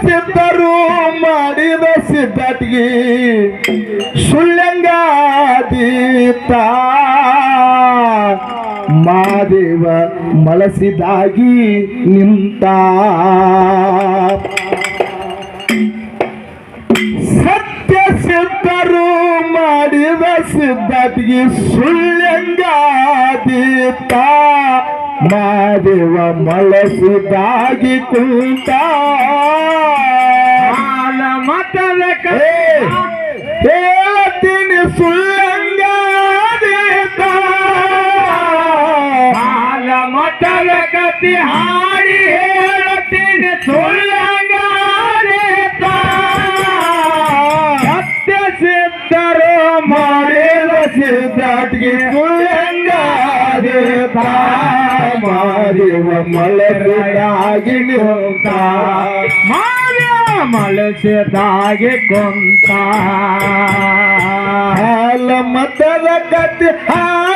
ಸಿದ್ಧರು ಮಾಡಿದ ಸಿದ್ಧಟಿಗೆ ಸುಳ್ಳಂಗಾದೀತ ಮಾದೇವ ಮಲಸಿದಾಗಿ ನಿಂತ. ಮಾಡಿದ ಸಿದ್ಧಟಿಗೆ ಸುಳ್ಳಂಗಾದೀತ. ಮಾದೇವ ಮಲಸಿದಾಗಿ ಕುಂತ. ಹಾಲ ಮತದ ಹೇಳ್ತೀನಿ ಸುಳ್ಳಂಗಾದೀತ. ಹಾಲ ಮತದ ಕತಿ ಹಾಡಿ ಹೇಳುತ್ತೀನಿ ಸುಳ್ಳಂಗಾರೇತ ಮಲಸಿದಾಗಿ ನಿಂತ ಮಾಯ ಮಲಸಿದಾಗಿ ಕೊಂತ ಹಾಲ ಮತದ ಕತ್ತಿ ಹಾಡಿ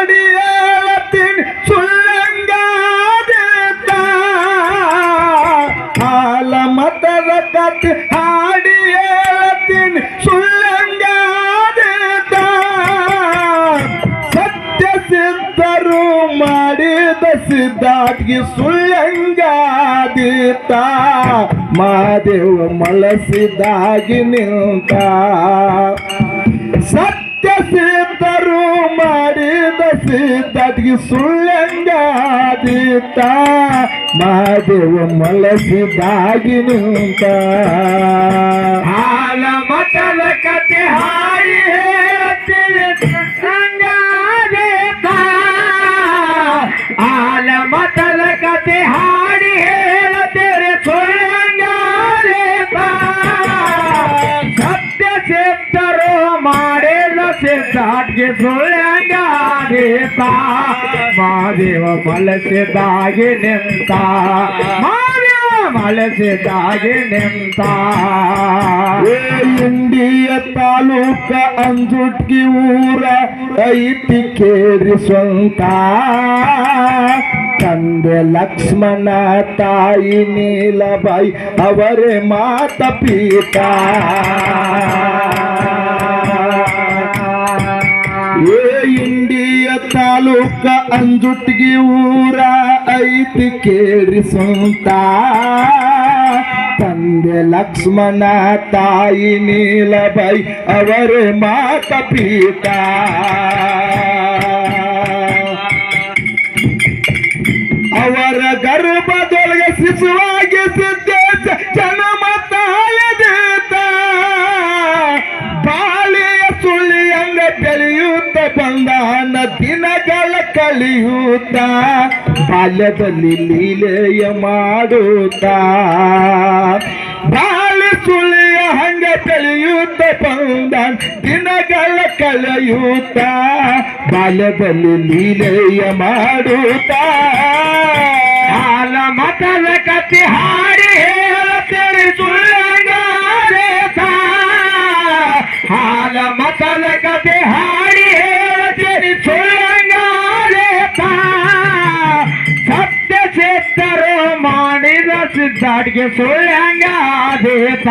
ಸಿದ್ಧಾಟಿಗೆ ಸುಳ್ಳಂಗಾದೀತ ಮಾದೇವ ಮಲಸಿದಾಗಿ ನಿಂತ. ಸತ್ಯ ಸಿದ್ಧರು ಮಾಡಿದ ಸಿದ್ಧಟಿಗೆ ಸುಳ್ಳಂಗಾದೀತ ಮಾದೇವ ಮಲಸಿದಾಗಿ ನಿಂತ. ಹಾಲ ಮತದ ಕತೆ ಹಾರಿ ಹೇಳ್ತೀನಿ ಹಾಲ ಮತದ ಕತೆ ಹಾಡಿ ಹೇಳುತ್ತೇನೆ ಸುಳ್ಳಂಗಾದೇತ ಸತ್ಯ ಸಿದ್ಧರು ಮಾಡಿದ ಸಿದ್ಧಾಟ್ಗೆ ಸುಳ್ಳಂಗಾದೇತ ಮಾದೇವ ಮಲಸಿದಾಗಿ ನಿಂತ. ಮಲಸಿದಾಗಿ ನಿಂತ ಏ ಇಂಡಿಯ ತಾಲೂಕ ಅಂಜುಟ್ಗಿ ಊರ ಐತಿ ಕೇರಿ ಸ್ವಂತ ತಂದೆ ಲಕ್ಷ್ಮಣ ತಾಯಿ ನೀಲಬಾಯಿ ಅವರೇ ಮಾತ ಪೀತ ಏ ಇಂಡಿಯ ತಾಲೂಕ ಅಂಜುಟ್ಗಿ ಊರ ಐತಿ ಕೇರಿ ಸ್ವಂತ ತಂದೆ ಲಕ್ಷ್ಮಣ, ತಾಯಿ ನೀಲಬೈ, ಅವರ ಮಾತ ಪೀತ ಅವರ ಗರ್ಭದೊಳಗೆ ಶಿಶುವಾಗಿ ಸಿದ್ದೇಶ ಜನ್ಮ ತಾಳದೇತ ಬಂದಾನ ದಿನಗಳ ಕಳೆಯುತ್ತ ಬಾಲ್ಯದಲ್ಲಿ ಲೀಲೆಯ ಮಾಡುತ್ತ. ಬಾಳೆ ಸುಳಿಯ ಹಂಗ ಬೆಳೆಯುತ್ತ ಬಂದಾನ ದಿನಗಳ ಕಳೆಯುತ್ತ ಬಾಲ್ಯದಲ್ಲಿ ಲೀಲೆಯ ಮಾಡುತ್ತ. ಹಾಲ ಮತದ ಕತೆ ಹಾಡಿ ಹೇಳ ಸುಳ್ಳಂಗಾರೇತ ಮಾಡಿದ ಸುಳ್ಳಂಗ ದೇತ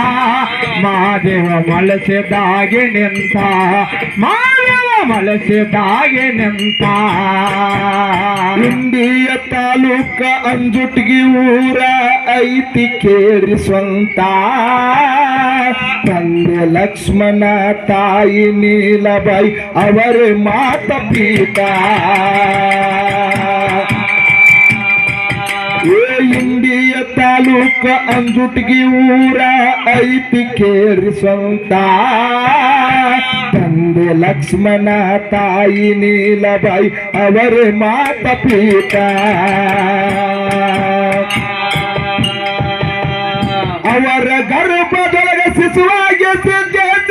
ಮಾದೇವ ಮಲಸಿದಾಗೆ ನಿಂತ. ಮಾದೇವ ಮಲಸಿದಾಗೆ ನಿಂತ. ಇಂಡಿಯ ತಾಲೂಕ ಅಂಜುಟ್ಗಿ ಊರ ಐತಿ ಕೇರಿ ಸ್ವಂತ. ತಂದೆ ಲಕ್ಷ್ಮಣ, ತಾಯಿ ನೀಲಬಾಯಿ ಅವರ ಮಾತ ಪೀತ ಇಂಡಿಯ ತಾಲೂಕ ಅಂಜುಟ್ಗಿ ಊರ ಐತಿ ಕೇರಿ ಸ್ವಂತ. ತಂದೆ ಲಕ್ಷ್ಮಣ, ತಾಯಿ ನೀಲಬಾಯಿ, ಅವರ ಮಾತ ಪೀತ ಅವರ ಗರ್ಭದೊಳಗ ಶಿಶುವಾಗಿ ಸಿದ್ದೇಶ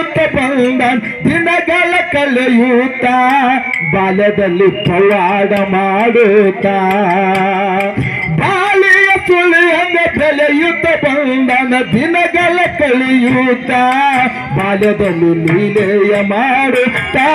ಬೆಳೆಯುತ್ತ ಬಂದ ದಿನಗಳ ಕಳೆಯೂತ ಬಾಲ್ಯದಲ್ಲಿ ಪವಾಡ ಮಾಡುತ್ತ. ಬಾಲಿಯ ಸುಳಿಯಂಗ ಬೆಲೆಯುತ್ತ ಬಂದನ ದಿನಗಳ ಕಳೆಯೂತ ಬಾಲ್ಯದಲ್ಲಿ ಲೀಲೆಯ ಮಾಡುತ್ತಾ.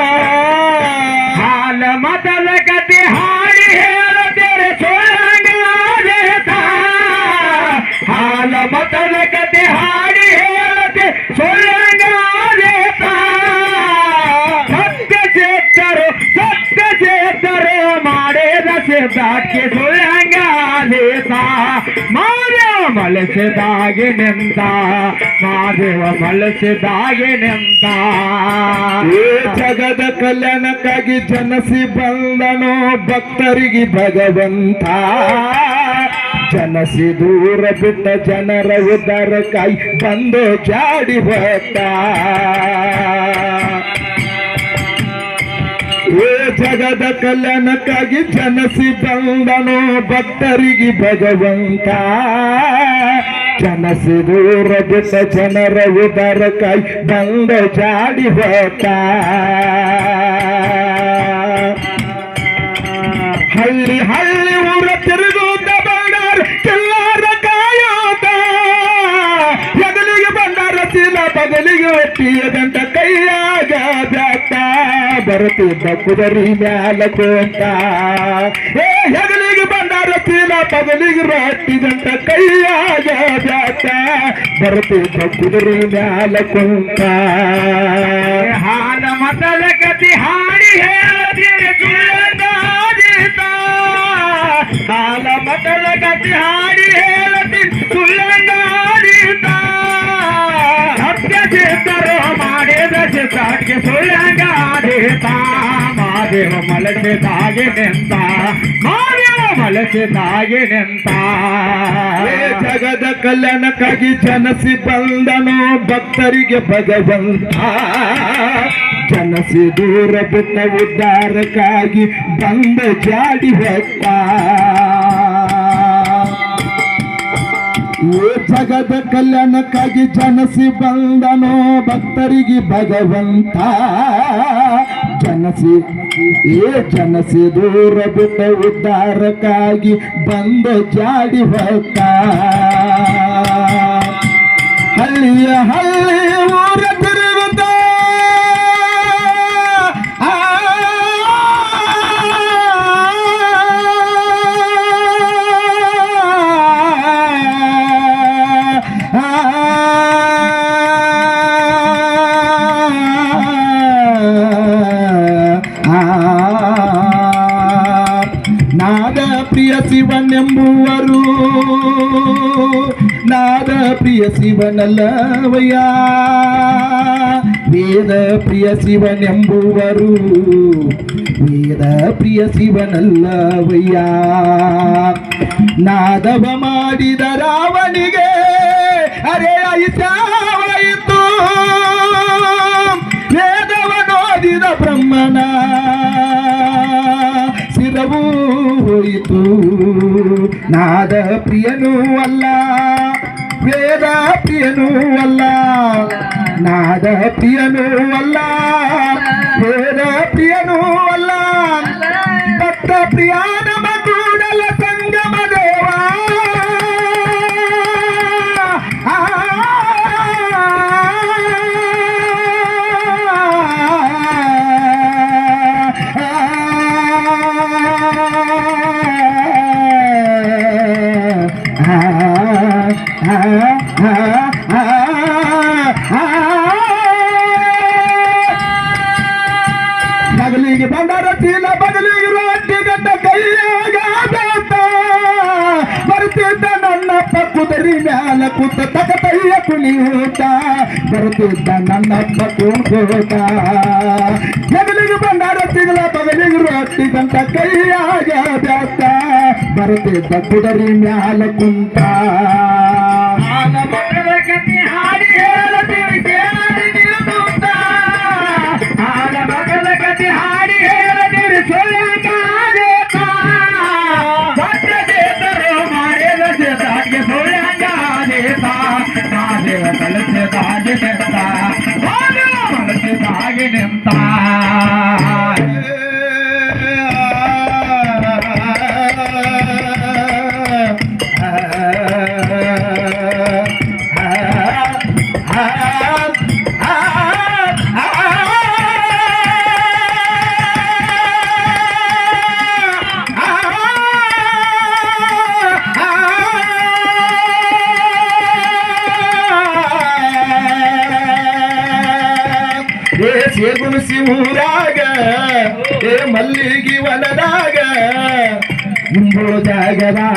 ಸಿದ್ಧಾಕ್ಕೆ ಸೋಳಂಗಾದೇತ ಮಾದೇವ ಮಲಸಿದಾಗೆ ನಿಂತ ಮಾದೇವ ಮಲಸಿದಾಗೆ ನಿಂತ ಜಗದ ಕಲ್ಯಾಣಕ್ಕಾಗಿ ಜನಸಿ ಬಂದನೋ, ಭಕ್ತರಿಗೆ ಭಗವಂತ. ಜನಸಿ ದೂರ ಬಿಟ್ಟ ಜನರ ಕೈ ಬಂದು ಜಾಡಿ ಹೋತ ಏ ಜಗದ ಕಲ್ಯಾಣಕ್ಕಾಗಿ ಜನಸಿ ಬಂದನು ಭಕ್ತರಿಗೆ ಭಗವಂತ. ಜನಸಿ ದೂರ ಬಿಟ್ಟ ಜನರ ಉದರಕ್ಕಾಗಿ ಬಂದ ಜಾಡಿ ಹೋತ ಹಳ್ಳಿ ಹಳ್ಳಿ ಊರ ತಿರುಗು ಬಂಗಾರ ಕೆಲ್ಲಾರ ಕಾಯೋತ. ಬದಲಿಗೆ ಬಂದಾರ ಚೀಲ ಬದಲಿಗೆ ಒಟ್ಟಿಯದಂತ ಕೈಯಾಗ ಬ್ಯಾಟ ಬರುತ್ತಿದ್ದ ಕುದರಿ ಮ್ಯಾಲ ಕೋತ ಏ, ಹೆಗಲಿಗೆ ಬಂದಾರ ಚೀಲ, ಪಗಲಿಗೆ ರಾಟಿದಂತ ಕೈಯಾಗ ಬ್ಯಾಟ. ಬರುತ್ತಿದ್ದ ಕುದರಿ ಮ್ಯಾಲ ಕೊಂತ ಹಾಲ ಮಸಲ ಕತಿ ಹಾಡಿ ಹಾಲ ಮಸಲ ಗತಿ ಹಾಡಿ ಹೇಳ್ತೀನಿ ಸುಳ್ಳಂಗಾದೀತ ಸತ್ಯ ಚಿತ್ತರು ಮಾಡಿದ ಚಿತ್ತಾಟಿಗೆ ಸುಳ್ಳಂಗಾದೀತ ಮಾದೇವ ಮಲಸಿದಾಗೆ ನಿಂತ, ಮಾದೇವ ಮಲಸಿದಾಗೆ ನಿಂತ. ಜಗದ ಕಲ್ಯಾಣಕ್ಕಾಗಿ ಜನಸಿ ಬಂದನು, ಭಕ್ತರಿಗೆ ಭಗವಂತ ಜನಸಿ ದೂರ ಬಿಟ್ಟ ಉದ್ಧಾರಕ್ಕಾಗಿ ಬಂದ ಜಾಡಿ ಹೊತ್ತ. ಏ ಜಗದ ಕಲ್ಯಾಣಕ್ಕಾಗಿ ಜನಸಿ ಬಂದನೋ, ಭಕ್ತರಿಗೆ ಭಗವಂತ ಜನಸಿ ಏ ಜನಸಿ ದೂರ ಬಿಟ್ಟ ಉದ್ಧಾರಕ್ಕಾಗಿ ಬಂದ ಜಾಡಿ ಹೊತ್ತ. ಹಳ್ಳಿಯ ಹಳ್ಳಿ ಊರ ಶಿವನಲ್ಲವಯ್ಯ. ವೇದ ಪ್ರಿಯ ಶಿವನೆಂಬುವರು. ವೇದ ಪ್ರಿಯ ಶಿವನಲ್ಲವಯ್ಯ. ನಾದವ ಮಾಡಿದ ರಾವಣಿಗೆ ಅರೆ ಐತಾವಯಿತು ವೇದವ ನೋಡಿದ ಬ್ರಹ್ಮನ ಶಿರವೂ ಹೋಯಿತು. ನಾದ ಪ್ರಿಯನೂ ಅಲ್ಲ. ವೇದ ಪ್ರಿಯನೂ ಅಲ್ಲ. ನಾದ ಪ್ರಿಯನೂ ಅಲ್ಲ. ವೇದ ಪ್ರಿಯನೂ ಅಲ್ಲ. ಭಕ್ತ ಪ್ರಿಯ ಕುದರಿ ಮ್ಯಾಲ ಕುತ ತಕ ತೈಯ ಕುಣಿಯೂತ ಬರ್ತಿದ್ದ ನನ್ನಪ್ಪ ಕುಣ್ಕೋತ ಬಗಲಿಗೆ ಬಂದಾಡ ತಿಂಗಳ, ಬಗಲಿಗೆ ರೊಟ್ಟಿ ಗಂಟ ಕೈಯಾಗ ಬ್ಯಾತ ಬರ್ತಿದ್ದ ಕುದರಿ ಮ್ಯಾಲ ಕುಂತ.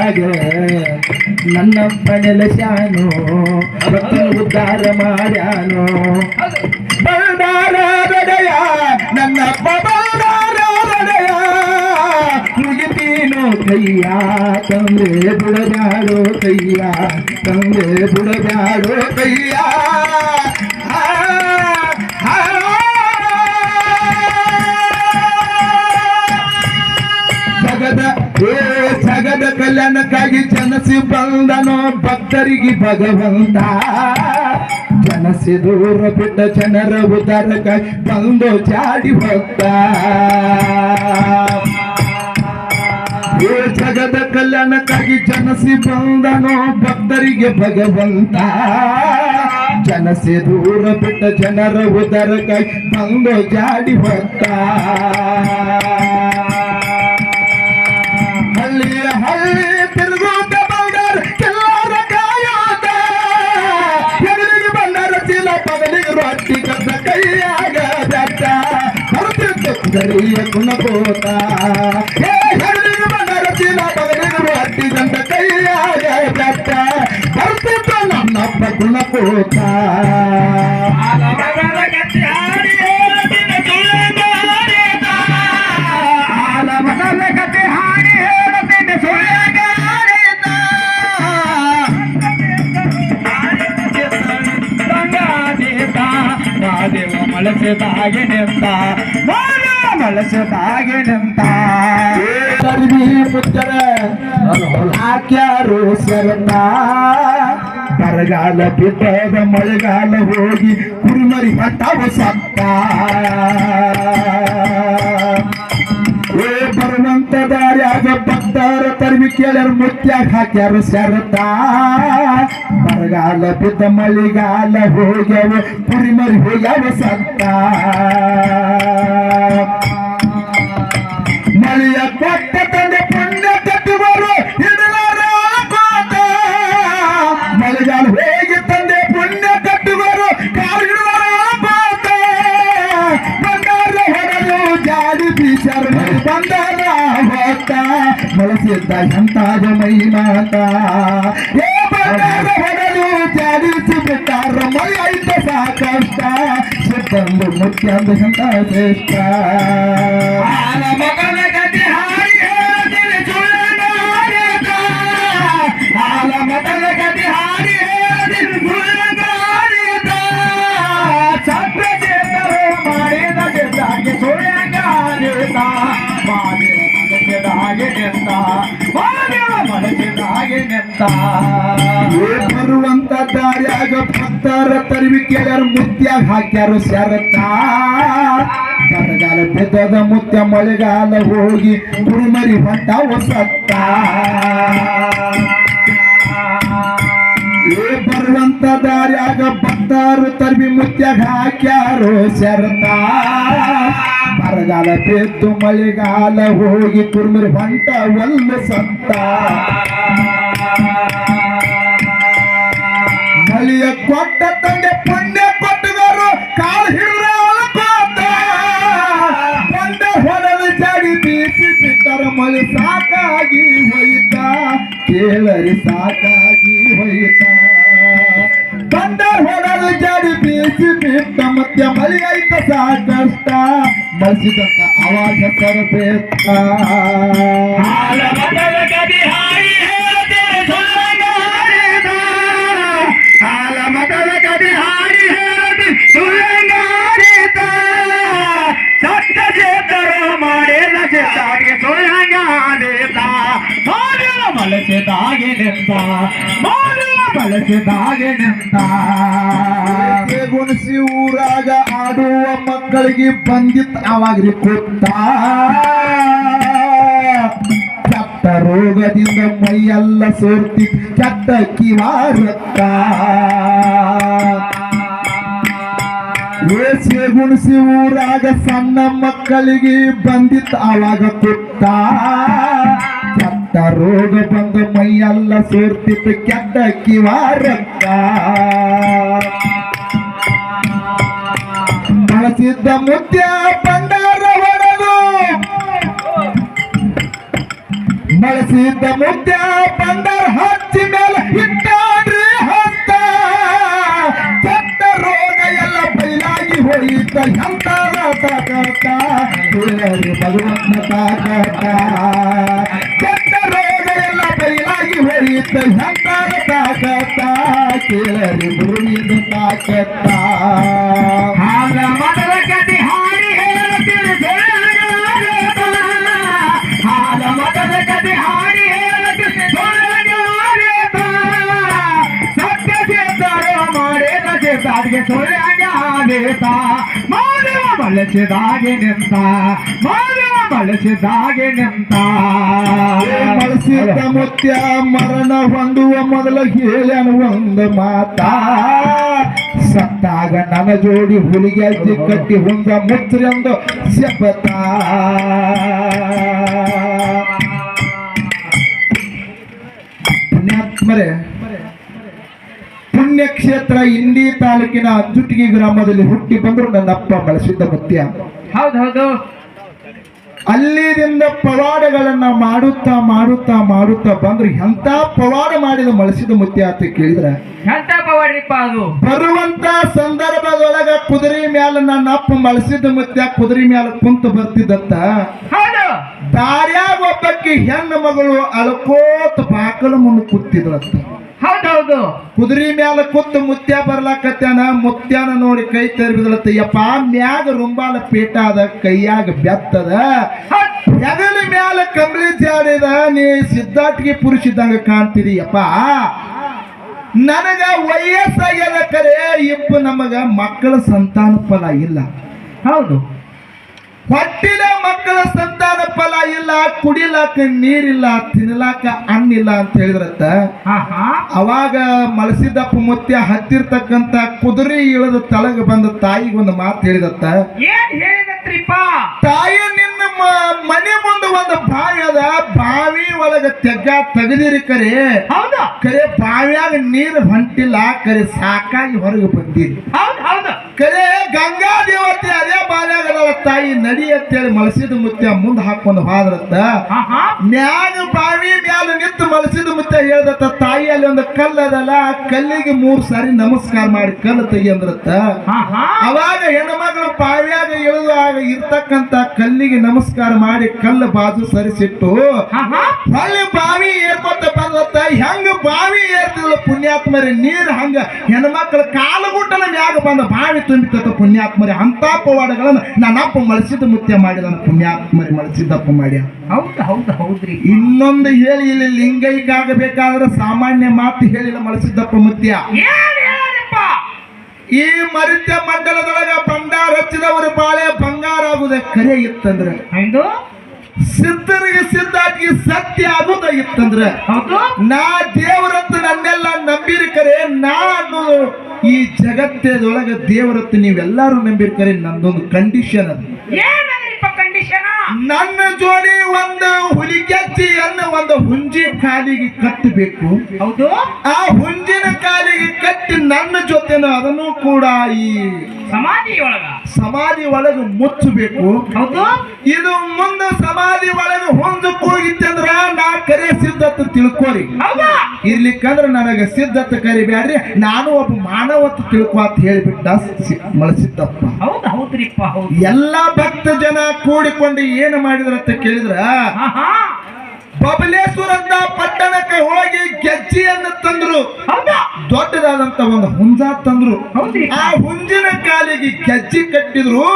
ಜಾಗದಾಗ ನನ್ನ ನೆಲೆಸ್ಯಾನು ಭಕ್ತನ ಉದ್ಧಾರ ಮಾಡ್ಯಾನು. ಬಲ್ದಾರ ರಡೆಯ ನನ್ನಪ್ಪ ಬಲ್ದಾರ ರಡೆಯ ಮುಗಿತೀನು ಕೈಯ, ತಂದೆ ಬುಡಬ್ಯಾಡೋ ಕೈಯ, ತಂದೆ ಬುಡಬ್ಯಾಡೋ ಕೈಯ. ಜಗದ ಕಲ್ಯಾಣಕ್ಕಾಗಿ ಜನಸಿ ಬಂದನೋ, ಭಕ್ತರಿಗೆ ಭಗವಂತ. ಜನಸಿ ದೂರ ಬಿಟ್ಟ ಜನರ ಉದಾರಕ್ಕಾಗಿ ಬಂದು ಚಾಡಿ ಭಕ್ತ ಜಗದ ಕಲ್ಯಾಣಕ್ಕಾಗಿ ಜನಸಿ ಬಂದನೋ, ಭಕ್ತರಿಗೆ ಭಗವಂತ. ಜನಸಿ ದೂರ ಬಿಟ್ಟ ಜನರ ಉದರಕ್ಕಾಗಿ ಬಂದು ಜಾಡಿ ಭಕ್ತ అందరి ఎక్కున్న పోత నప్పకున్న పోత ಶರಣ ಬರಗಾಲ ಬಿದ್ದಾಗ ಮಳೆಗಾಲ ಹೋಗಿ ಕುರಿಮರಿ ಹಟ್ಟವ ಸತ್ತ ಏ ಬರುವಂತ ದಾರ್ಯಾಗ ಭಕ್ತರ ತರ್ಮಿ ಕೇಳ್ಯಾರ ಮುತ್ಯಾಗ ಹಾಕ್ಯಾರ ಶರತ. ಬರಗಾಲ ಬಿದ್ದ ಮಳೆಗಾಲ ಹೋಗ್ಯಾವ, ಕುರಿಮರಿ ಹೋಗ್ಯಾವ ಸತ್ತ ಬಳಸಿದ್ದ ಎಂತಾದ ಮೈ ಮಾತ ಏ ಬಂದಾರ ಹೊರಲು ಜಾಡಿಸಿ ಬಿಟ್ಟಾರ ಮಳೆ ಐತ ಸಾಕಷ್ಟ ಸಿದ್ದಂದು ಬರುವಂತ ದಾರ್ಯಾಗ ಭಕ್ತರ ತರಿವಿ ಕೇಳ್ಯಾರ, ಮುತ್ಯಾಗ ಹಾಕ್ಯಾರ ಶರತ ಬರಗಾಲ ಬಿದ್ದದ ಮುತ್ಯ ಮಳೆಗಾಲ ಹೋಗಿ ಕುರುಮರಿ ಹೊಂಟ ಹೊಸತ್ತ ಏ ಬರುವಂತ ದಾರ್ಯಾಗ ಭಕ್ತರು ತರ್ಬಿ ಮುತ್ಯಾಗ ಹಾಕ್ಯಾರೋ ಶರತ ಬರಗಾಲ ಬಿದ್ದು ಮಳೆಗಾಲ ಹೋಗಿ ಕುರುಮರಿ ಹೊಂಟ ಒಂದು ಸತ್ತ. ಮಳಿಯ ಕೊಟ್ಟ ತಂದೆ ಪುಣ್ಯ ಕೊಟ್ಟವರು ಕಾಲು ಹಿಡಿದ್ರೆ ಕೋತ ಬಂದ ಹೊಡೆದು ಜಾಡಿ ಬೀಸಿ ಸಾಕಾಗಿ ಹೋಯಿತ. ಕೇಳರಿ ಸಾಕಾಗಿ ಹೋಯಿತ. ಬಂದ ಹೊಡೆದು ಜಾಡಿ ಬೀಸಿ ಬಿಟ್ಟ ಮತ್ತೆ ಮಳೆ ಐತ ಸಾಕಷ್ಟ. ಬಳಸಿದಂತ ಅವಾಗ ತರಬೇಕ. ಮಾನವ ಮಲಸಿದಾಗೆ ನಿಂತ ಗುಣಿಸಿ ಊರಾಗ ಆಡುವ ಮಕ್ಕಳಿಗೆ ಬಂದಿತ್ ಅವಾಗ್ರಿ ಕೊತ್ತ ಕೆಟ್ಟ ರೋಗದಿಂದ ಮೈಯೆಲ್ಲ ಸೋರ್ತಿ, ಕೆಟ್ಟ ಕಿವಾರತ್ತ ಏಸೆ ಗುಣಿಸಿ ಊರಾಗ ಸಣ್ಣ ಮಕ್ಕಳಿಗೆ ಬಂದಿತ್ ಅವಾಗ ಕೊತ್ತ ಕೆಟ್ಟ ರೋಗ ಬಂದ ಮೈಯೆಲ್ಲ ಸೋರ್ತಿತ್ತು ಕೆಟ್ಟ ಕಿವಾರತ್ತ ಬಳಸಿದ್ದ ಮುತ್ಯ ಬಂಡಾರ ಹೊಡೆದು ಬಳಸಿದ್ದ ಮುದ್ದ ಬಂಡಾರ ಹಚ್ಚಿ ಮೇಲೆ ಇಟ್ಟಾಡ್ರಿ ಹತ್ತ ಕೆಟ್ಟ ರೋಗ ಎಲ್ಲ ಬಯಲಾಗಿ ಹೋಯಿತ ಎಂತ ತಾಕತ್ತ ಕೇಳರಿ ಭಗವಂತನ ತಾಕತ್ತ ಕೆಟ್ಟ ರೋಗ ಎಲ್ಲ ಬಯಲಾಗಿ ಹೋಯಿತ ಎಂತ ತಾಕತ್ತ ಕೇಳರಿ ಗುರುವಿನ ತಾಕತ್ತ ಆಗ ಮೊದಲ ಕತೆ ಹಾಡಿ ಹೇಳುತ್ತೀರಿ ಸೊಳ್ಳೆಗಾರೇತ. ಆಗ ಮೊದಲ ಕತೆ ಹಾಡಿ ಹೇಳುತ್ತೀರಿ ಸೊಳ್ಳೆಗಾರೇತ. ಸತ್ಯ ಸೇತಾರೋ ಮಾಡಿದ ಸೇತಾಡಿಗೆ ಸೊಳ್ಳೆಗಾರೇತ. ಮಾಡುವ ಬಳಸಿದಾಗೆ ನಿಂತ ಮಾಡುವ ಬಳಸಿದಾಗೆ ನಿಂತ ಬಳಸಿದ ಮುತ್ಯ ಮರಣ ಹೊಂದುವ ಮೊದಲ ಹೇಳ್ಯಾನ ಒಂದು ಮಾತ. ಸತ್ತಾಗ ನನ್ನ ಜೋಡಿ ಹುಲಿಗೆ ಅಜ್ಜಿ ಕಟ್ಟಿ ಹೊಂದ ಮುತ್ರೆಂದು ಶಪಥ. ಪುಣ್ಯಾತ್ಮರೇ ಪುಣ್ಯಕ್ಷೇತ್ರ ಇಂಡಿ ತಾಲೂಕಿನ ಅಂಜುಟಿಗಿ ಗ್ರಾಮದಲ್ಲಿ ಹುಟ್ಟಿ ಬಂದರು ನನ್ನಪ್ಪ ಬಳಸಿದ್ದ ಮುತ್ಯ. ಹೌದೌದು ಹೌದು. ಅಲ್ಲಿದಿಂದ ಪವಾಡಗಳನ್ನ ಮಾಡುತ್ತಾ ಮಾಡುತ್ತಾ ಮಾಡುತ್ತಾ ಬಂದ್ರೆ ಎಂತ ಪವಾಡ ಮಾಡಿದ ಮಳಸಿದ ಮುತ್ಯ ಅಂತ ಕೇಳಿದ್ರ? ಎಂತ ಪವಾಡ್ರಿಪ್ಪ ಅದು? ಬರುವಂತ ಸಂದರ್ಭದೊಳಗ ಕುದುರೆ ಮ್ಯಾಲ ನನ್ನ ಅಪ್ಪ ಮಳಸಿದ ಮುತ್ಯ ಕುದುರೆ ಮ್ಯಾಲ ಕುಂತು ಬರ್ತಿದ್ದತ್ತ ದಾರ್ಯಾಗ ಒಬ್ಬಕ್ಕೆ ಹೆಣ್ಣು ಮಗಳು ಅಳ್ಕೋತ ಬಾಕಲ ಮುಂದೆ ಕೂತಿದ್ಳತ್ತ ಹೌದೌದು ಕುದುರೆ ಮ್ಯಾಲ ಕೂತು ಮುತ್ಯ ಬರ್ಲಾಕತ್ಯಾನ ಮುತ್ಯಾನ ನೋಡಿ ಕೈ ತೆರಬಿದಳತ್ತ. ಯಪ್ಪ ಮ್ಯಾಗ ರುಂಬಾಲ ಪೀಠ ಅದ ಕೈಯಾಗ ಬೆತ್ತದ ಹೆಗಲ ಮ್ಯಾಲ ಕಂಬಳಿ ಜಾಡಿದ ನೀ ಸಿದ್ಧಾಟಿಗೆ ಪುರುಷ ಇದ್ದಂಗ ಕಾಣ್ತೀರಿ ಯಪ್ಪ. ನನಗ ವಯಸ್ಸಾಗ್ಯದ ಕರೆ ಇಬ್ಬ ನಮಗ ಮಕ್ಕಳ ಸಂತಾನ ಫಲ ಇಲ್ಲ. ಹೌದು. ಹೊಟ್ಟಿನ ಮಕ್ಕಳ ಸಂತಾನ ಫಲ ಇಲ್ಲ ಕುಡಿಲಾಕ ನೀರಿಲ್ಲ ತಿನ್ನಲಾಕ ಹಣ್ಣಿಲ್ಲ ಅಂತ ಹೇಳಿದ್ರತ್ತ. ಅವಾಗ ಮಳಸಿದಪ್ಪ ಮುತ್ಯ ಹತ್ತಿರ್ತಕ್ಕಂತ ಕುದುರೆ ಇಳಿದ ತಳಗ ಬಂದ ತಾಯಿಗೆ ಒಂದು ಮಾತು ಹೇಳಿದತ್ತ. ಏನ್ ಹೇಳಿದತ್ರಿಪ್ಪ? ತಾಯಿ ನಿನ್ನ ಮನೆ ಮುಂದೆ ಒಂದು ಬಾವಿ ಅದ. ಬಾವಿ ಒಳಗ ತೆಗ್ಗ ತೆಗೆದಿರಿ ಕರೆ. ಹೌದು? ಕರೆ ಬಾವಿಯಾಗ ನೀರು ಹೊಂಟಿಲ್ಲ ಕರೆ ಸಾಕಾಗಿ ಹೊರಗೆ ಬಂದಿರಿ ಹೌದು ಹೌದು. ಕರೆ ಗಂಗಾ ದೇವತೆ ಅದೇ ಬಾಲ್ಯಾಗದವ ತಾಯಿ ನಡಿ ಅಂತೇಳಿ ಮಲಸಿದ ಮುತ್ಯ ಮುಂದೆ ಹಾಕೊಂಡು ಹಾದ್ರತ್ತ. ಮ್ಯಾಗ ಬಾವಿ ಮ್ಯಾಲ ನಿಂತು ಮಲಸಿದ ಮುತ್ಯ ಹೇಳ್ದತ್ತ ತಾಯಿ ಅಲ್ಲಿ ಒಂದು ಕಲ್ಲ ಅದಲ್ಲ ಆ ಕಲ್ಲಿಗೆ ಮೂರು ಸಾರಿ ನಮಸ್ಕಾರ ಮಾಡಿ ಕಲ್ಲು ತೆಗಿ ಅಂದ್ರತ್ತ. ಹಾ ಹಾ ಅವಾಗ ಹೆಣ್ಮಗಳು ಬಾವಿಯಾಗ ಇಳಿದು ಆಗ ಇರ್ತಕ್ಕಂತ ಕಲ್ಲಿಗೆ ನಮಸ್ಕಾರ ಮಾಡಿ ಕಲ್ಲು ಬಾಜು ಸರಿಸಿಟ್ಟು ಹೊಳ್ಳಿ ಬಾವಿ ಏರ್ಕೊತ ಬಂದತ್ತ ಹೆಂಗ ಬಾವಿ ಏರ್ತಿಲ್ಲ ಪುಣ್ಯಾತ್ಮರಿ ನೀರ್ ಹಂಗ ಹೆಣ್ಮಕ್ಳ ಕಾಲುಗುಟ್ಟನ ಮ್ಯಾಗ ಬಂದ ಬಾವಿ ತುಂಬಿತತ್ತ ಪುಣ್ಯಾತ್ಮರಿ ಅಂತ ಪವಾಡಗಳನ್ನು ನನ್ನಪ್ಪ ಮಳಸಿದ ಮುತ್ಯ ಮಾಡಿದ ಪುಣ್ಯಾತ್ಮರಿ ಮಳಸಿದ್ದಪ್ಪ ಮಾಡ್ಯ. ಹೌದು ಹೌದು ಹೌದ್ರಿ. ಇನ್ನೊಂದು ಹೇಳಿ ಇಲ್ಲಿ ಲಿಂಗೈಕ ಆಗಬೇಕಾದ್ರೆ ಸಾಮಾನ್ಯ ಮಾತು ಹೇಳಿಲ್ಲ ಮಳಸಿದ್ದಪ್ಪ ಮುತ್ಯ. ಈ ಮರಿತ್ಯ ಮಂಡಲದೊಳಗ ಬಂಗಾರ ಹಚ್ಚಿದವರು ಬಾಳೆ ಬಂಗಾರ ಆಗುದೇ ಕರೆ ಇತ್ತಂದ್ರೆ. ಸಿದ್ಧರಿಗೆ ಸಿದ್ಧಾಗಿ ಸತ್ಯ ಆಗುದ ಇತ್ತಂದ್ರೆ. ನಾ ದೇವರಂತ ನನ್ನೆಲ್ಲ ನಂಬಿರಿ ಕರೆ ನಾ ಅನ್ನೋದು ಈ ಜಗತ್ತದೊಳಗ ದೇವರತ್ತ ನೀವೆಲ್ಲರೂ ನಂಬಿರ್ತಾರೆ ನಂದೊಂದು ಕಂಡೀಷನ್ ಅದು. ಏನಂದ್ರಿಪ್ಪ ಕಂಡೀಷನ್ ನನ್ನ ಜೋಡಿ ಒಂದು ಹುಲಿ ಅನ್ನ ಒಂದು ಹುಂಜಿ ಕಾಲಿಗೆ ಕಟ್ಟಬೇಕು. ಹೌದು? ಆ ಹುಂಜಿನ ಕಾಲಿಗೆ ಕಟ್ಟಿ ನನ್ನ ಜೊತೆನ ಅದನ್ನು ಕೂಡ ಈ ಸಮಾಧಿ ಒಳಗ? ಸಮಾಧಿ ಒಳಗೆ ಮುಚ್ಚಬೇಕು. ಹೌದು? ಇದು ಮುಂದೆ ಸಮಾಧಿ ಒಳಗೆ ಹೊಂದು ಕೂಗಿತ್ತಂದ್ರ ನಾ ಕರೆ ಸಿದ್ಧತೆ ತಿಳ್ಕೋರಿ ಇರ್ಲಿಕ್ಕಂದ್ರೆ ಇರ್ಲಿಕ್ಕಂದ್ರ ನನಗೆ ಸಿದ್ಧತೆ ಕರಿಬೇಡ್ರಿ ನಾನು ಒಬ್ಬ ಮಾನವತ್ತು ತಿಳ್ಕೊ ಅಂತ ಹೇಳಿಬಿಟ್ಟ ಮಳಸಿದ್ದಪ್ಪ ಹೌದು ಹೌದ್ರಿಪ್ಪ ಹೌದು. ಎಲ್ಲಾ ಭಕ್ತ ಜನ ಕೂಡಿಕೊಂಡು ಏನು ಮಾಡಿದ್ರಂತ ಕೇಳಿದ್ರ? ಬಬಲೇಶ್ವರದ ಪಟ್ಟಣಕ್ಕೆ ಹೋಗಿ ಗೆಜ್ಜಿಯನ್ನು ತಂದ್ರು. ದೊಡ್ಡದಾದಂತ ಒಂದು ಹುಂಜ ತಂದ್ರು. ಆ ಹುಂಜಿನ ಕಾಲಿಗೆ ಗೆಜ್ಜಿ ಕಟ್ಟಿದ್ರು.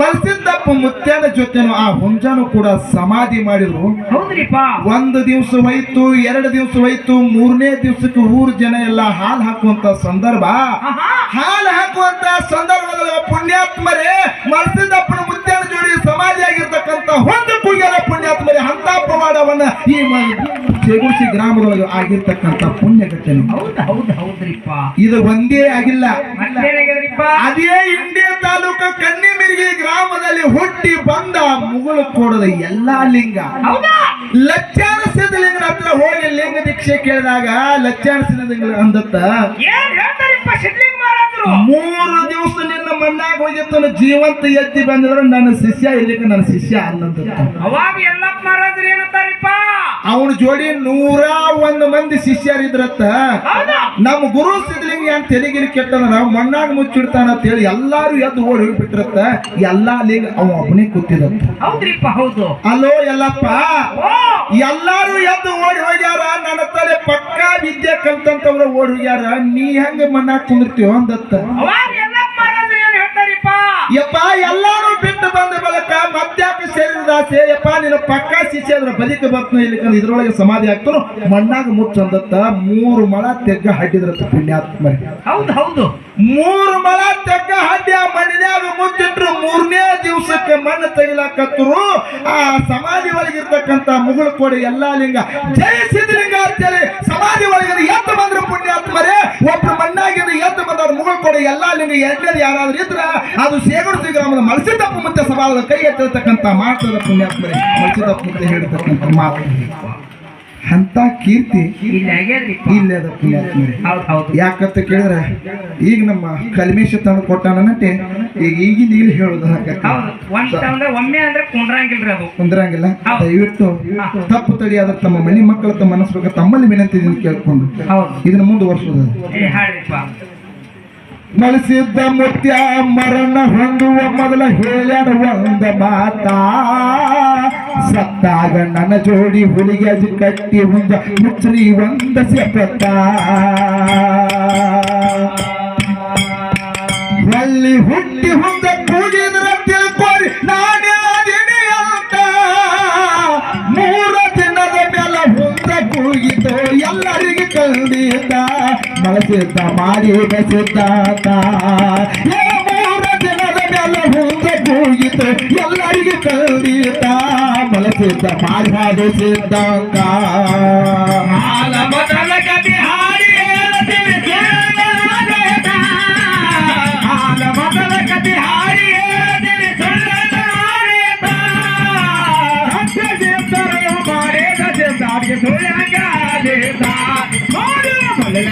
ನರಸಿದ್ದಪ್ಪ ಮುತ್ಯನ ಜೊತೆನು ಆ ಹುಂಜಾನು ಕೂಡ ಸಮಾಧಿ ಮಾಡಿದ್ರು. ಒಂದು ದಿವಸ ಹೋಯ್ತು ಎರಡು ದಿವಸ ಹೋಯ್ತು ಮೂರನೇ ದಿವಸಕ್ಕೆ ಊರ್ ಜನ ಎಲ್ಲ ಹಾಲು ಹಾಕುವಂತ ಸಂದರ್ಭ. ಹಾಲು ಹಾಕುವಂತ ಸಂದರ್ಭದಲ್ಲಿ ಪುಣ್ಯಾತ್ಮರೇ ನರಸಿದ್ದಪ್ಪನ ಮುತ್ಯಾನ ಜೋಡಿ ಸಮಾಧಿ ಆಗಿರ್ತಕ್ಕಂತ ಒಂದು ಕುಯ್ಯಲ ಪುಣ್ಯಾತ್ಮರೇ ಅಂತ ಪವಾಡವನ್ನ ಈ ಜೇಗುಸಿ ಗ್ರಾಮದೊಳಗೆ ಆಗಿರ್ತಕ್ಕಂತ ಪುಣ್ಯ ಘಟನೆ ಹೌದು ಹೌದು ಹೌದ್ರಿಪ್ಪ. ಇದು ಒಂದೇ ಆಗಿಲ್ಲ. ಅದೇ ಇಂಡಿಯ ತಾಲೂಕು ಕನ್ನಿಮಿರಿಗಿ ಗ್ರಾಮದಲ್ಲಿ ಹುಟ್ಟಿ ಬಂದ ಮುಗುಳು ಕೊಡದ ಎಲ್ಲಾ ಲಿಂಗ. ಲಕ್ಷಾನ ಸಿದ್ಧಲಿಂಗನ ಹತ್ರ ಹೋಗಿ ಲಿಂಗ ದೀಕ್ಷೆ ಕೇಳಿದಾಗ ಲಕ್ಷಾನ ಸಿದ್ಧಲಿಂಗ ಅಂದತ್ತ. ಏನ್ ಹೇಳ್ತಾರಿಪ್ಪ ಸಿದ್ಲಿಂಗ ಮಹಾರಾಜರು ಮೂರು ದಿವಸ ನಿನ್ನ ಮಣ್ಣಾಗ ಹೋಗಿತ್ತು ಜೀವಂತ ಎದ್ದಿ ಬಂದಿದ್ರೆ, ನನ್ನ ಶಿಷ್ಯ ಇಲ್ಲಿಗೆ ನನ್ನ ಶಿಷ್ಯ ಅಲ್ಲಂತ ಅವಾಗ ಎಲ್ಲಪ್ಪ ಮಹಾರಾಜರು ಏನಂತಾರಿಪ್ಪ? ಅವನ ಜೋಡಿ ನೂರ ಒಂದು ಮಂದಿ ಶಿಷ್ಯರಿದ್ರತ್ತ. ನಮ್ ನಮ್ಮ ಗುರು ಸಿದ್ಲಿಂಗ ಏನ್ ತೆಲಿಗಿರಿ ಕೆಟ್ಟಂದ್ರ ಮಣ್ಣಾಗ ಮುಚ್ಚಿಡ್ತಾನ ಅಂತ ಹೇಳಿ ಎಲ್ಲಾರು ಎದ್ದು ಓಡಿ ಹೋಗ್ಬಿಟ್ರತ್ತ. ಎಲ್ಲಾ ಲಿಂಗ ಅವ ಒಬ್ಬನೇ ಹೌದ್ರಿಪ್ಪ ಹೌದು. ಅಲೋ ಎಲ್ಲಪ್ಪ ಎಲ್ಲಾರು ಎದ್ದು ಓಡಿ ಹೋಗ್ಯಾರ? ನನ್ನ ತಲೆ ಪಕ್ಕಾ ವಿದ್ಯೆ ಕಲ್ತಂತವ್ರ ಓಡಿ ಹೋಗ್ಯಾರ. ನೀ ಹೆಂಗ ಮಣ್ಣಾಗ ಕುಂದಿರ್ತೀವ ಅಂದತ್ತ. ಯಪ್ಪ ಎಲ್ಲಾರು ಬಿಟ್ಟು ಬಂದ ಬಳಿಕ ಸೇರಿದ ಸೇರಿದಾಸೆ ಯಪ್ಪ ನಿನ್ನ ಪಕ್ಕ ಶಿಷ್ಯ ಅದ್ರ ಬಲಿಕ ಬರ್ತನ ಇಲ್ಲಿ ಇದ್ರೊಳಗೆ ಸಮಾಧಿ ಆಗ್ತಾನು. ಮಣ್ಣಾಗ ಮುಚ್ಚಂದತ್ತ ಮೂರು ಮಳ ತೆಗ್ಗ ಹಡ್ಡಿದ್ರತ್ತ ಪುಣ್ಯಾತ್ಮ. ಹೌದು ಹೌದು. ಮೂರು ಮಳ ತೆಗ್ಗ ಹಡ್ಡಿ ಆ ಮಣ್ಣಿನ್ಯಾಗ ಮುಚ್ಚಿಟ್ರು ಮೂರನೇ ದಿವಸಕ್ಕೆ ಮಣ್ಣು ತೆಗಿಲಾಕತ್ರು ಆ ಸಮಾಧಿ ಒಳಗಿರ್ತಕ್ಕಂತ ಮುಗುಳು ಕೊಡಿ ಎಲ್ಲಾ ಲಿಂಗ. ಜಯ ಸಿದ್ಧಲಿಂಗ ಅಂತೇಳಿ ಸಮಾಧಿ ಒಳಗಿನ ಎತ್ತ ಬಂದ್ರು ಪುಣ್ಯಾತ್ಮರೇ. ಒಬ್ರು ಮಣ್ಣಾಗಿನ ಎತ್ತ ಬಂದವ್ರು ಮುಗುಳು ಕೊಡಿ ಎಲ್ಲಾ ಲಿಂಗ. ಎರಡನೇದು ಯಾರಾದ್ರೂ ಇದ್ರ ಅದು ಸೇಗುಡ್ತಿ ಗ್ರಾಮದ ಮಲಸಿದ್ದಪ್ಪ ಮತ್ತೆ ಸವಾಲದ ಕೈ ಎತ್ತಿರತಕ್ಕಂಥ ಮಾತದ ಪುಣ್ಯಾತ್ಮರೇ ಮಲಸಿದ್ದಪ್ಪ ಮತ್ತೆ ಹೇಳ್ತಕ್ಕಂತ ಮಾತು ಅಂತ ಕೀರ್ತಿ ಇಲ್ಲದ ಪುಣ್ಯಾತ್ಮರೇ ಯಾಕಂತ ಕೇಳಿದ್ರೆ ಈಗ ನಮ್ಮ ಕಲ್ಮೇಶ ತಂದು ಕೊಟ್ಟಾನಂತೆ ಈಗ ಈಗಿನ ಇಲ್ಲಿ ಹೇಳೋದು ಕುಂದ್ರಂಗಿಲ್ಲ. ದಯವಿಟ್ಟು ತಪ್ಪು ತಡಿಯಾದ ತಮ್ಮ ಮನೆ ಮಕ್ಕಳ ತಮ್ಮ ಮನಸ್ಸು ತಮ್ಮಲ್ಲಿ ವಿನಂತಿ ಕೇಳ್ಕೊಂಡು ಇದನ್ನ ಮುಂದುವರ್ಸೋದು. ಹಾಡ್ರಿಪ್ಪ ಮುತ್ಯ ಮರಣ ಹೊಂದುವ ಮೊದಲ ಹೇಳ ಒಂದ ಮಾತ. ಸತ್ತಾಗ ನನ್ನ ಜೋಡಿ ಹುಲಿಗೆ ಅದು ಕಟ್ಟಿ ಹುಂದ ಮುಚ್ಚರಿ ಒಂದ ಸೆಪತ್ತ. ಹೊಳ್ಳಿ ಹುಟ್ಟಿ ಹುಂದ ಕೂಗಿದ್ರ ತಿಳ್ಕೊರಿ, ನಾನೇ ಅಂತ. ಮೂರ ದಿನದ ಮೇಲೆ ಹುಂದ ಕೂಗಿದ್ದು ಎಲ್ಲರಿಗೆ ಕಂಡಿದ್ದ ಮಲಸಿದ್ದ ಮಾಡಿದ ಸಿದ್ಧಾಂತ ಏ ಮೂರ ದಿನದ ಮೇಲೆ ಹುಂದ ಕೂಗಿದ್ದು ಎಲ್ಲರಿಗೆ ಕಂಡಿದ್ದ ಮಲಸಿದ್ದ ಮಾಡಿದ ಸಿದ್ಧಾಂತ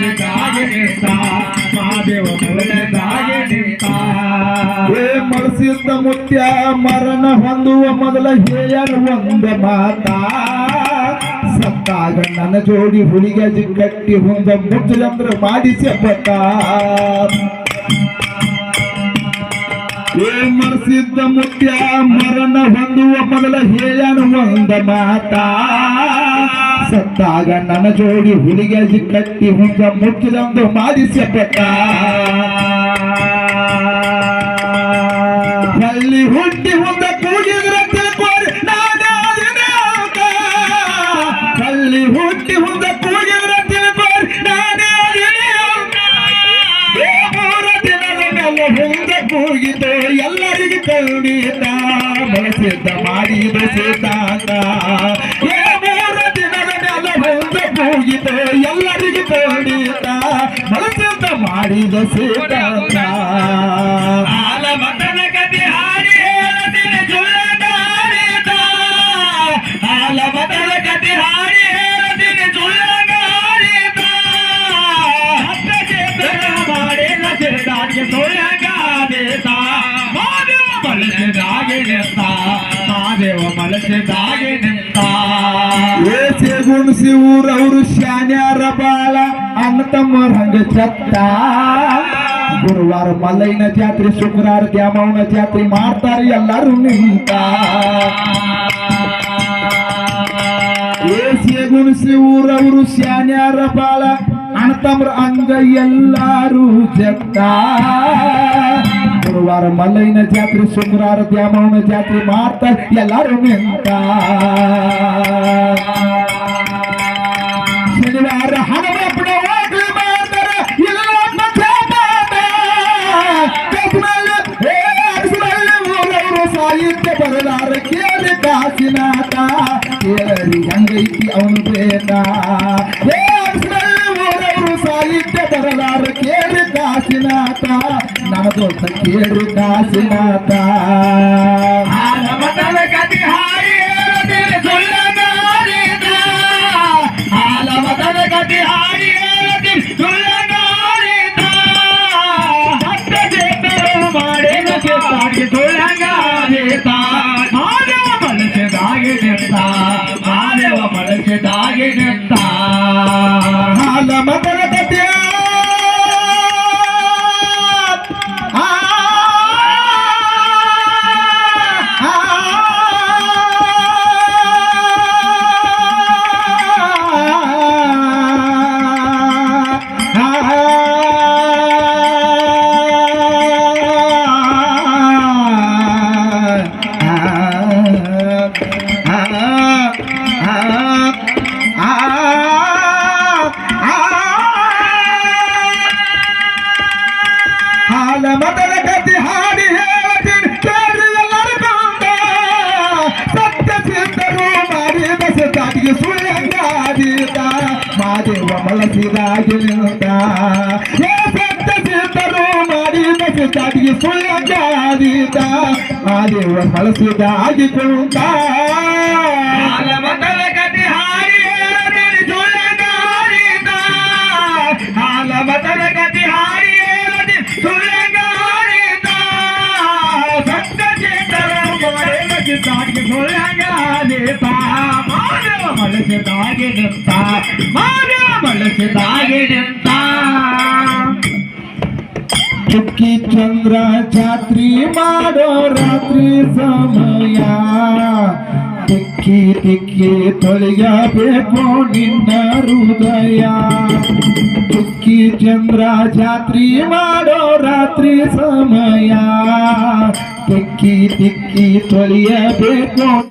ಮಾಡುವ ಮೊದಲನೇದಾಗಿ ನಿಂತ. ಮಾದೇವ ಮೊದಲನೇದಾಗಿ ನಿಂತ. ಏ ಮಲಸಿದ್ದ ಮುತ್ಯ ಮರಣ ಹೊಂದುವ ಮೊದಲ ಹೇಳ್ಯಾರ ಒಂದ ಮಾತ ಸತ್ತಾಗ ನನ್ನ ಜೋಡಿ ಹುಲಿಗೆ ಕಟ್ಟಿ ಹೊಂದ ಮುಚ್ಚದಂದ್ರ ಮಾಡಿಸಿ ಪಟ್ಟ ಏ ಮನಸಿದ್ದ ಮುತ್ಯ ಮರಣ ಹೊಂದುವ ಮೊದಲ ಹೇಳ್ಯಾನ ಒಂದ ಮಾತ ಸತ್ತಾಗ ನನ್ನ ಜೋಡಿ ಹುಲಿಗೆ ಕಟ್ಟಿ ಹುಂಜ ಮುಚ್ಚಿದಂದು ಮಾಡಿಸಬೇಕ ಹಳ್ಳಿ ಹುಟ್ಟಿ ಹುಂದ ಕೂಗಿದ್ರ ತಿಳ್ಕೋರಿ. ಹಳ್ಳಿ ಹುಟ್ಟಿ ಹುಂದ ಕೂಗಿದ್ರ ತಿಳ್ಕೋರಿ ಹುಂದ ಕೂಗಿದ್ದು ಎಲ್ಲರಿಗೆ ಕಂಡಿದ್ದ ಬಳಸಿದ್ದ ಮಾಡಿದ ಸಿದ್ಧಾಂತ ಹುಂದ ಎಲ್ಲರಿಗೂ ಕಂಡಿದ್ದ ಬಳಸಿದ್ದ ಮಾಡಿದ ಸಿದ್ಧಾಂತ ಗುಣಸಿ ಊರವರು ಶಾನ್ಯಾರ ಬಾಳ. ಅನ್ನ ತಮ್ಮರ ಹಂಗ ಚತ್ತ. ಗುರುವಾರ ಮಲ್ಲಯ್ಯನ ಜಾತ್ರೆ, ಶುಕ್ರವಾರ ದ್ಯಾಮವನ ಜಾತ್ರೆ ಮಾಡ್ತಾರೆ ಎಲ್ಲರೂ ನಿಂತ. ಏಸಿಯ ಗುಣಸಿ ಊರವರು ಶಾನ್ಯಾರ ಬಾಳ. ಅಣ್ಣ ಅಂಗ ಎಲ್ಲರೂ ಎಲ್ಲಾರು ಜತ್ತ ಗುರುವಾರ ಮಲ್ಲಯ್ಯನ ಜಾತ್ರೆ, ಶುಕ್ರವಾರ ದ್ಯಾಮವನ ಜಾತ್ರೆ ಮಾಡ್ತಾರೆ ಎಲ್ಲರೂ ನಿಂತ. ಸಾಹಿತ್ಯ ಬರಲಾರ ಕೇಳಿ ಕಾಸಿನಾಟ ಕೇಳರಿ ಹಂಗೈತಿ ಅವನು ಬೇಡ ಏ ಅರಸನಲ್ಲಿ ಊರವರು ಸಾಹಿತ್ಯ ಬರಲಾರ ಕೇಳಿ ಕಾಸಿನಾಟ ನನ್ನ ದೋಸ್ತ ಕೇಳಿ ಕಾಸಿನಾಟ ಹಾಲ ಮತನ ಗೆದ್ದ ಮಾನವ ಮನಸ್ಸಿದಾಗೆ ಗೆದ್ದ ಮಾನವ ಮನಸ್ಸಿದಾಗೆ ಗೆದ್ದ ಮಾದೇವ ಬಳಸಿದಾಗಿ ನಿಂತ ಏ ಸತ್ತ ಸಿದ್ಧರು ಮಾಡಿದ ಚಾಟಿಗೆ ಸುಳ್ಳಂಗಾದೀತ ಮಾದೇವ ಬಳಸಿದಾಗಿ ಕುಂತ ಹಾಲಮತದ ಕಥೆ ಬಳಸಿದಾಗಿ ಸುಳ್ಳಗಾರಿತ ಮಾನವ ಬಳಸಿದಾಗಿ ನಿಂತ. ಮಾನವ ಬಳಸಿದಾಗಿ ನಿಂತ. ಚುಕ್ಕಿ ಚಂದ್ರ ಜಾತ್ರಿ ಮಾಡೋ ರಾತ್ರಿ ಸಮಯ. ತಿಕ್ಕಿ ತಿಕ್ಕಿ ತೊಳೆಯಬೇಕು ನಿನ್ನ ಹೃದಯ. ಚುಕ್ಕಿ ಚಂದ್ರ ಜಾತ್ರಿ ಮಾಡೋ ರಾತ್ರಿ ಸಮಯ. ತಿಕ್ಕಿ ತಿಕ್ಕಿ ತೊಳೆಯಬೇಕು